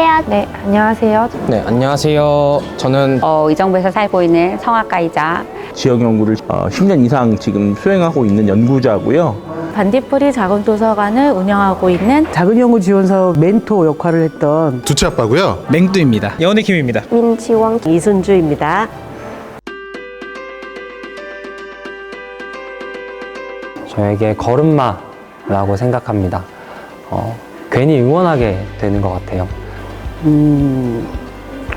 안녕하세요. 네, 안녕하세요. 네, 안녕하세요. 저는 어, 의정부에서 살고 있는 성악가이자 지역 연구를 어, 10년 이상 지금 수행하고 있는 연구자고요. 반딧불이 작은 도서관을 운영하고 있는 작은 연구 지원 사업 멘토 역할을 했던 두치 아빠고요. 맹두입니다. 여운의 김입니다. 민지원 이순주입니다. 저에게 걸음마라고 생각합니다. 어, 괜히 응원하게 되는 것 같아요. 음,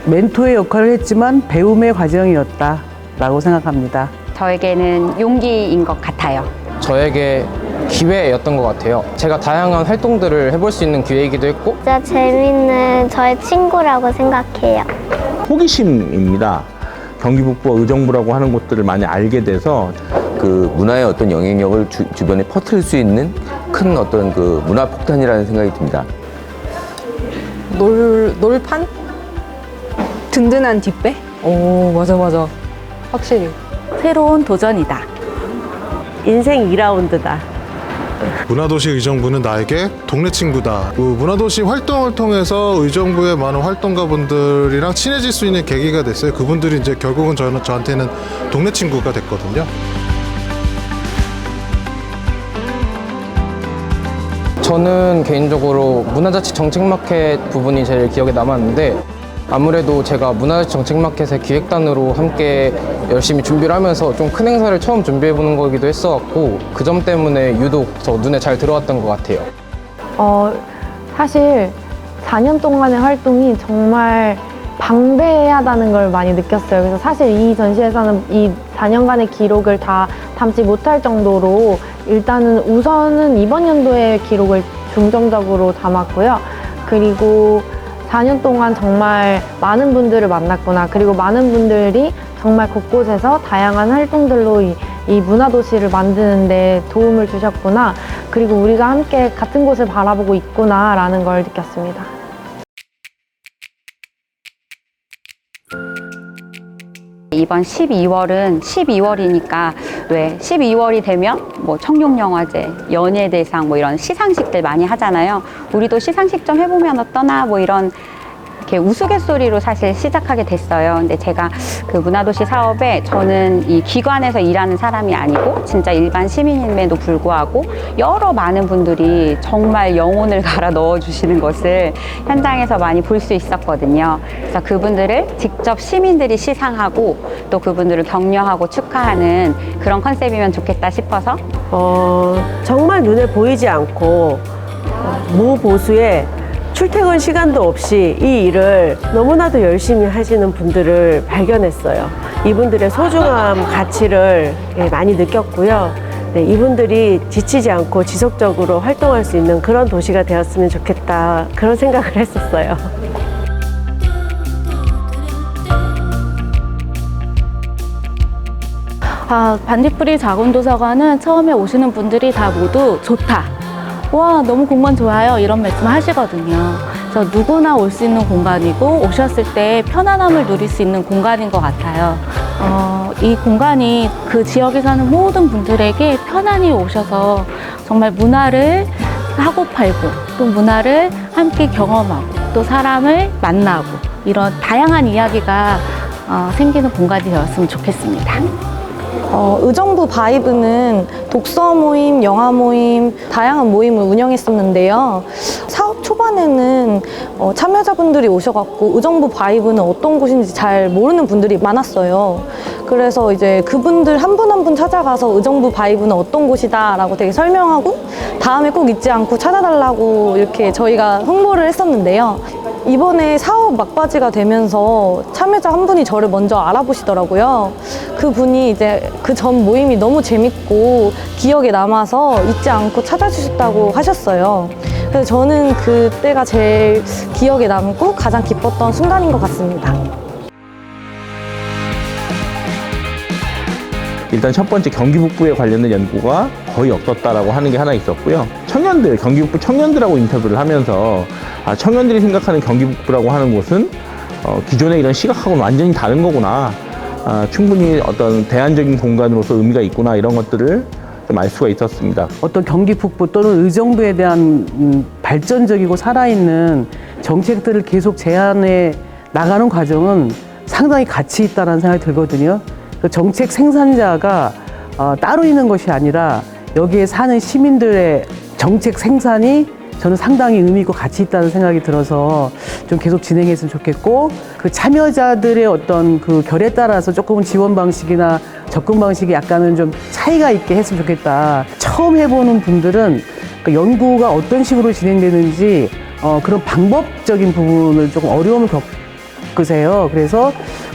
멘토의 역할을 했지만 배움의 과정이었다라고 생각합니다. 저에게는 용기인 것 같아요. 저에게 기회였던 것 같아요. 제가 다양한 활동들을 해볼 수 있는 기회이기도 했고 진짜 재밌는 저의 친구라고 생각해요. 호기심입니다. 경기 북부와 의정부라고 하는 곳들을 많이 알게 돼서 그 문화의 어떤 영향력을 주, 주변에 퍼뜨릴 수 있는 큰 어떤 그 문화 폭탄이라는 생각이 듭니다. 놀, 놀판? 든든한 뒷배? 오, 맞아, 맞아. 확실히. 새로운 도전이다. 인생 2라운드다. 문화도시 의정부는 나에게 동네 친구다. 그 문화도시 활동을 통해서 의정부의 많은 활동가분들이랑 친해질 수 있는 계기가 됐어요. 그분들이 이제 결국은 저는 저한테는 동네 친구가 됐거든요. 저는 개인적으로 문화자치 정책마켓 부분이 제일 기억에 남았는데 아무래도 제가 문화자치 정책마켓의 기획단으로 함께 열심히 준비를 하면서 좀 큰 행사를 처음 준비해보는 거기도 했어갖고 그 점 때문에 유독 더 눈에 잘 들어왔던 것 같아요. 어, 사실 4년 동안의 활동이 정말 방대하다는 걸 많이 느꼈어요. 그래서 사실 이 전시에서는 이 4년간의 기록을 다 담지 못할 정도로 일단은 우선은 이번 연도의 기록을 중점적으로 담았고요. 그리고 4년 동안 정말 많은 분들을 만났구나. 그리고 많은 분들이 정말 곳곳에서 다양한 활동들로 이, 이 문화도시를 만드는데 도움을 주셨구나. 그리고 우리가 함께 같은 곳을 바라보고 있구나라는 걸 느꼈습니다. 이번 12월은 12월이니까 왜 12월이 되면 뭐 청룡영화제, 연예대상 뭐 이런 시상식들 많이 하잖아요. 우리도 시상식 좀 해보면 어떠나 뭐 이런 이렇게 우스갯소리로 사실 시작하게 됐어요. 근데 제가 그 문화도시 사업에 저는 이 기관에서 일하는 사람이 아니고 진짜 일반 시민임에도 불구하고 여러 많은 분들이 정말 영혼을 갈아 넣어주시는 것을 현장에서 많이 볼 수 있었거든요. 그래서 그분들을 직접 시민들이 시상하고 또 그분들을 격려하고 축하하는 그런 컨셉이면 좋겠다 싶어서 어, 정말 눈에 보이지 않고 어, 무보수에 출퇴근 시간도 없이 이 일을 너무나도 열심히 하시는 분들을 발견했어요. 이분들의 소중함, 가치를 예, 많이 느꼈고요. 네, 이분들이 지치지 않고 지속적으로 활동할 수 있는 그런 도시가 되었으면 좋겠다. 그런 생각을 했었어요. 아, 반딧불이 작은 도서관은 처음에 오시는 분들이 다 모두 좋다. 와, 너무 공간 좋아요. 이런 말씀 하시거든요. 그래서 누구나 올 수 있는 공간이고 오셨을 때 편안함을 누릴 수 있는 공간인 것 같아요. 어, 이 공간이 그 지역에 사는 모든 분들에게 편안히 오셔서 정말 문화를 하고 팔고 또 문화를 함께 경험하고 또 사람을 만나고 이런 다양한 이야기가 어, 생기는 공간이 되었으면 좋겠습니다. 어, 의정부 바이브는 독서 모임, 영화 모임, 다양한 모임을 운영했었는데요. 사업 초반에는 어, 참여자분들이 오셔갖고 의정부 바이브는 어떤 곳인지 잘 모르는 분들이 많았어요. 그래서 이제 그분들 한분 한 분 찾아가서 의정부 바이브는 어떤 곳이다라고 되게 설명하고 다음에 꼭 잊지 않고 찾아달라고 이렇게 저희가 홍보를 했었는데요. 이번에 사업 막바지가 되면서 참여자 한 분이 저를 먼저 알아보시더라고요. 그 분이 이제 그 전 모임이 너무 재밌고 기억에 남아서 잊지 않고 찾아주셨다고 하셨어요. 그래서 저는 그때가 제일 기억에 남고 가장 기뻤던 순간인 것 같습니다. 일단 첫 번째 경기 북부에 관련된 연구가 거의 없었다라고 하는 게 하나 있었고요. 청년들, 경기 북부 청년들하고 인터뷰를 하면서 아, 청년들이 생각하는 경기 북부라고 하는 곳은 어, 기존의 이런 시각하고는 완전히 다른 거구나. 아, 충분히 어떤 대안적인 공간으로서 의미가 있구나 이런 것들을 좀 알 수가 있었습니다. 어떤 경기 북부 또는 의정부에 대한 음, 발전적이고 살아있는 정책들을 계속 제안해 나가는 과정은 상당히 가치 있다는 생각이 들거든요. 그 정책 생산자가 어, 따로 있는 것이 아니라 여기에 사는 시민들의 정책 생산이 저는 상당히 의미 있고 가치 있다는 생각이 들어서 좀 계속 진행했으면 좋겠고 그 참여자들의 어떤 그 결에 따라서 조금은 지원 방식이나 접근 방식이 약간은 좀 차이가 있게 했으면 좋겠다. 처음 해보는 분들은 그 연구가 어떤 식으로 진행되는지 어, 그런 방법적인 부분을 조금 어려움을 겪으세요. 그래서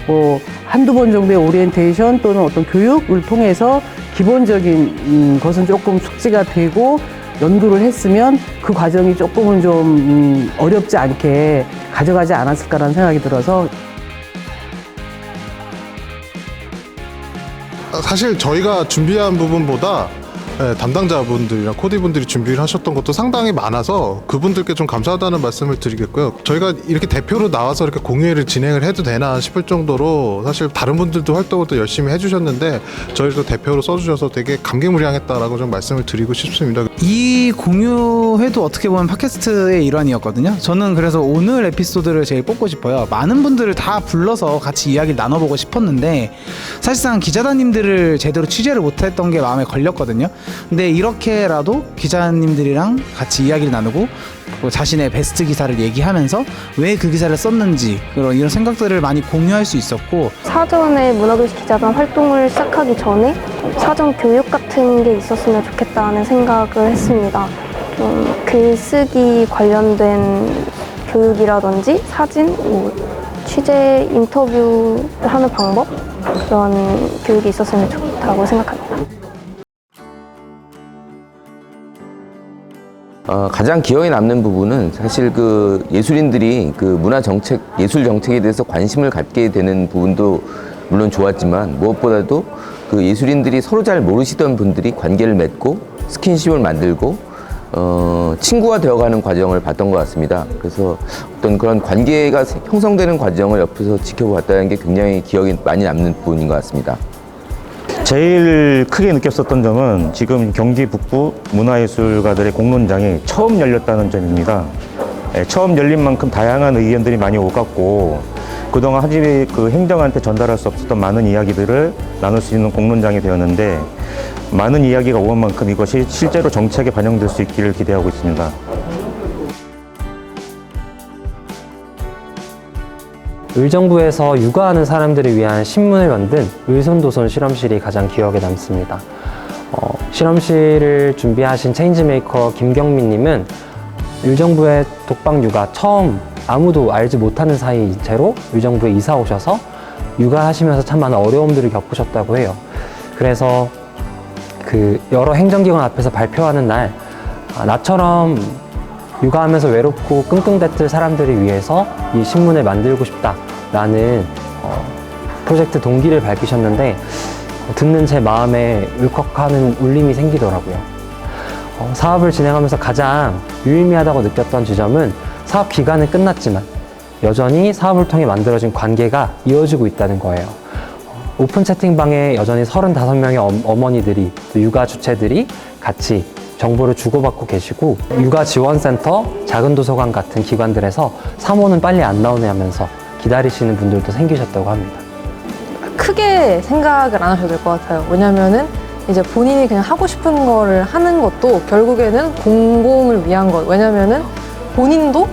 뭐 한두 번 정도의 오리엔테이션 또는 어떤 교육을 통해서 기본적인 음, 것은 조금 숙지가 되고 연구를 했으면 그 과정이 조금은 좀 음, 어렵지 않게 가져가지 않았을까라는 생각이 들어서 사실 저희가 준비한 부분보다 예, 담당자분들이랑 코디분들이 준비를 하셨던 것도 상당히 많아서 그분들께 좀 감사하다는 말씀을 드리겠고요. 저희가 이렇게 대표로 나와서 이렇게 공유회를 진행을 해도 되나 싶을 정도로 사실 다른 분들도 활동을 또 열심히 해주셨는데 저희도 대표로 써주셔서 되게 감개무량했다라고 좀 말씀을 드리고 싶습니다. 이 공유회도 어떻게 보면 팟캐스트의 일환이었거든요. 저는 그래서 오늘 에피소드를 제일 뽑고 싶어요. 많은 분들을 다 불러서 같이 이야기를 나눠보고 싶었는데 사실상 기자단님들을 제대로 취재를 못했던 게 마음에 걸렸거든요. 근데 이렇게라도 기자님들이랑 같이 이야기를 나누고 뭐 자신의 베스트 기사를 얘기하면서 왜 그 기사를 썼는지 그런 이런 생각들을 많이 공유할 수 있었고 사전에 문화도시 기자단 활동을 시작하기 전에 사전 교육 같은 게 있었으면 좋겠다는 생각을 했습니다. 좀 글쓰기 관련된 교육이라든지 사진, 뭐 취재 인터뷰 하는 방법 그런 교육이 있었으면 좋다고 생각합니다. 어, 가장 기억에 남는 부분은 사실 그 예술인들이 그 문화 정책, 예술 정책에 대해서 관심을 갖게 되는 부분도 물론 좋았지만 무엇보다도 그 예술인들이 서로 잘 모르시던 분들이 관계를 맺고 스킨십을 만들고 어, 친구가 되어가는 과정을 봤던 것 같습니다. 그래서 어떤 그런 관계가 형성되는 과정을 옆에서 지켜봤다는 게 굉장히 기억에 많이 남는 부분인 것 같습니다. 제일 크게 느꼈었던 점은 지금 경기 북부 문화예술가들의 공론장이 처음 열렸다는 점입니다. 예, 처음 열린 만큼 다양한 의견들이 많이 오갔고 그동안 하집이 그 행정한테 전달할 수 없었던 많은 이야기들을 나눌 수 있는 공론장이 되었는데 많은 이야기가 오는 만큼 이것이 실제로 정책에 반영될 수 있기를 기대하고 있습니다. 의정부에서 육아하는 사람들을 위한 신문을 만든 의손도손 실험실이 가장 기억에 남습니다. 어, 실험실을 준비하신 체인지메이커 김경민님은 의정부의 독방 육아 처음 아무도 알지 못하는 사이인 채로 의정부에 이사 오셔서 육아하시면서 참 많은 어려움들을 겪으셨다고 해요. 그래서 그 여러 행정기관 앞에서 발표하는 날 아, 나처럼 육아하면서 외롭고 끙끙댔을 사람들을 위해서 이 신문을 만들고 싶다 라는 어, 프로젝트 동기를 밝히셨는데 어, 듣는 제 마음에 울컥하는 울림이 생기더라고요. 어, 사업을 진행하면서 가장 유의미하다고 느꼈던 지점은 사업 기간은 끝났지만 여전히 사업을 통해 만들어진 관계가 이어지고 있다는 거예요. 어, 오픈 채팅방에 여전히 35명의 어머니들이 또 육아 주체들이 같이 정보를 주고받고 계시고 육아 지원센터, 작은 도서관 같은 기관들에서 사모는 빨리 안 나오네 하면서 기다리시는 분들도 생기셨다고 합니다. 크게 생각을 안 하셔도 될 것 같아요. 왜냐면은 이제 본인이 그냥 하고 싶은 거를 하는 것도 결국에는 공공을 위한 것. 왜냐면은 본인도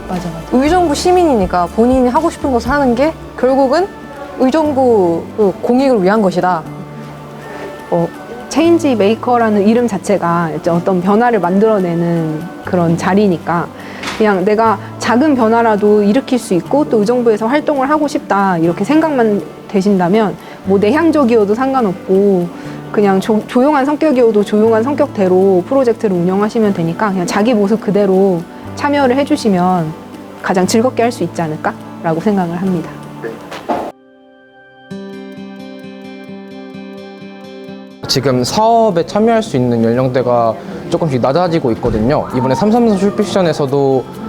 의정부 시민이니까 본인이 하고 싶은 것을 하는 게 결국은 의정부 그 공익을 위한 것이다. 어, 체인지 메이커라는 이름 자체가 이제 어떤 변화를 만들어내는 그런 자리니까 그냥 내가 작은 변화라도 일으킬 수 있고 또 의정부에서 활동을 하고 싶다 이렇게 생각만 되신다면 뭐 내향적이어도 상관없고 그냥 조, 조용한 성격이어도 조용한 성격대로 프로젝트를 운영하시면 되니까 그냥 자기 모습 그대로 참여를 해주시면 가장 즐겁게 할 수 있지 않을까라고 생각을 합니다. 지금 사업에 참여할 수 있는 연령대가 조금씩 낮아지고 있거든요. 이번에 삼삼선 슈피션에서도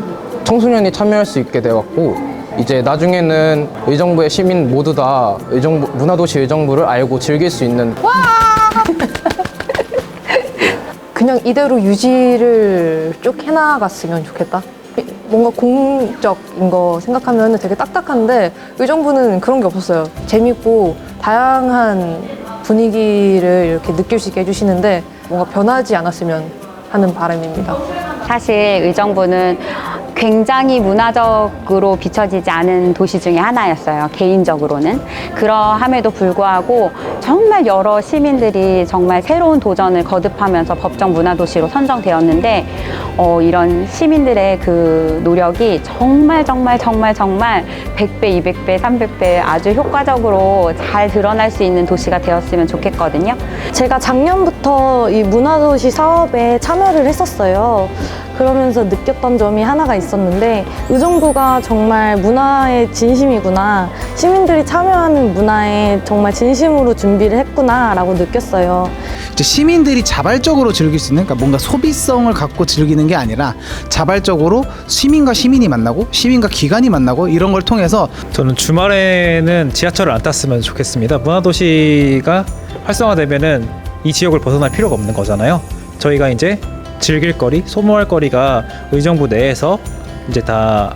청소년이 참여할 수 있게 되었고 이제 나중에는 의정부의 시민 모두 다 의정부 문화도시 의정부를 알고 즐길 수 있는 그냥 이대로 유지를 쭉 해나갔으면 좋겠다. 뭔가 공적인 거 생각하면 되게 딱딱한데 의정부는 그런 게 없었어요. 재밌고 다양한 분위기를 이렇게 느낄 수 있게 해주시는데 뭔가 변하지 않았으면 하는 바람입니다. 사실 의정부는 굉장히 문화적으로 비춰지지 않은 도시 중에 하나였어요. 개인적으로는. 그러함에도 불구하고 정말 여러 시민들이 정말 새로운 도전을 거듭하면서 법정 문화도시로 선정되었는데 어, 이런 시민들의 그 노력이 정말 정말 정말 정말 100배, 200배, 300배 아주 효과적으로 잘 드러날 수 있는 도시가 되었으면 좋겠거든요. 제가 작년부터 이 문화도시 사업에 참여를 했었어요. 그러면서 느꼈던 점이 하나가 있었는데 의정부가 정말 문화의 진심이구나. 시민들이 참여하는 문화에 정말 진심으로 준비를 했구나라고 느꼈어요. 이제 시민들이 자발적으로 즐길 수 있는 그러니까 뭔가 소비성을 갖고 즐기는 게 아니라 자발적으로 시민과 시민이 만나고 시민과 기관이 만나고 이런 걸 통해서 저는 주말에는 지하철을 안 탔으면 좋겠습니다. 문화도시가 활성화되면은 이 지역을 벗어날 필요가 없는 거잖아요. 저희가 이제 즐길 거리, 소모할 거리가 의정부 내에서 이제 다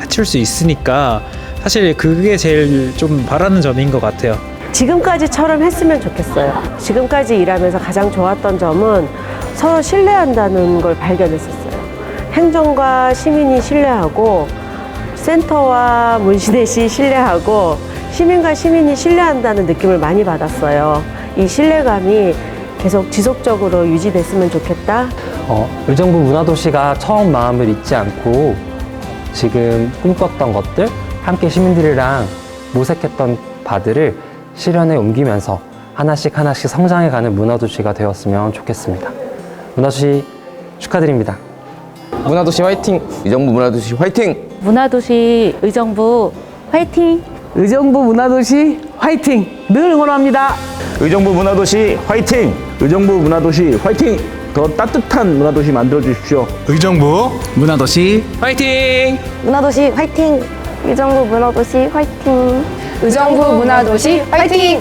해칠 수 있으니까 사실 그게 제일 좀 바라는 점인 것 같아요. 지금까지처럼 했으면 좋겠어요. 지금까지 일하면서 가장 좋았던 점은 서로 신뢰한다는 걸 발견했었어요. 행정과 시민이 신뢰하고 센터와 문신혜시 신뢰하고 시민과 시민이 신뢰한다는 느낌을 많이 받았어요. 이 신뢰감이 계속 지속적으로 유지됐으면 좋겠다. 어, 의정부 문화도시가 처음 마음을 잊지 않고 지금 꿈꿨던 것들, 함께 시민들이랑 모색했던 바들을 실현에 옮기면서 하나씩 하나씩 성장해가는 문화도시가 되었으면 좋겠습니다. 문화도시 축하드립니다. 문화도시 화이팅! 의정부 문화도시 화이팅! 문화도시 의정부 화이팅! 의정부 문화도시 화이팅! 늘 응원합니다. 의정부 문화도시 화이팅! 의정부 문화도시 화이팅! 더 따뜻한 문화도시 만들어 주십시오. 의정부 문화도시 화이팅! 문화도시 화이팅! 의정부 문화도시 화이팅! 의정부 문화도시 화이팅!